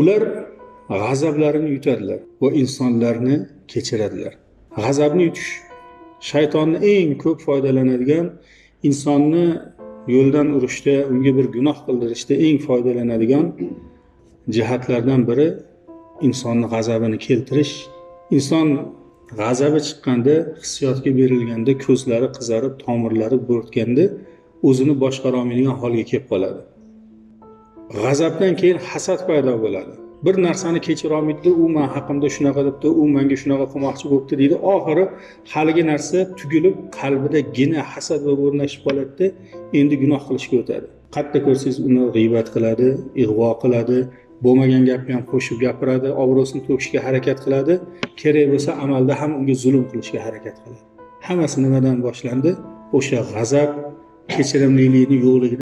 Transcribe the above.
ular g'azablarini yutadilar va insonlarni kechiradilar. G'azabni yutish shaytonni eng ko'p foydalanadigan insonni yo'ldan urishda unga bir gunoh qildirishda eng foydalanadigan jihatlardan biri insonni g'azabini keltirish. Inson g'azabi chiqqanda hissiyotga berilganda ko'zlari qizarib tomirlari bo'rtganda o'zini boshqara olmaydigan holga kelib qoladi. G'azabdan keyin hasad paydo bo'ladi. Bir narsani kechira olmaydida u man haqimda shunaqa debdi u menga shunaqa qilmoqchi bo'libdi deydi. Oxiri haligi narsa tugilib qalbida gina hasad bo'lib o'rnashib qoladida endi gunoh qilishga o'tadi. Qayerda ko'rsangiz uni g'iybat qiladi ig'vo qiladi bo'lmagan gapni ham qo'shib gapiradi obro'sini to'kishga harakat qiladi. Kerak bo'lsa amalda ham unga zulm qilishga harakat qiladi. Hammasi nimadan boshlandi? O'sha g'azab Keseremliliğini, yoğurluğunu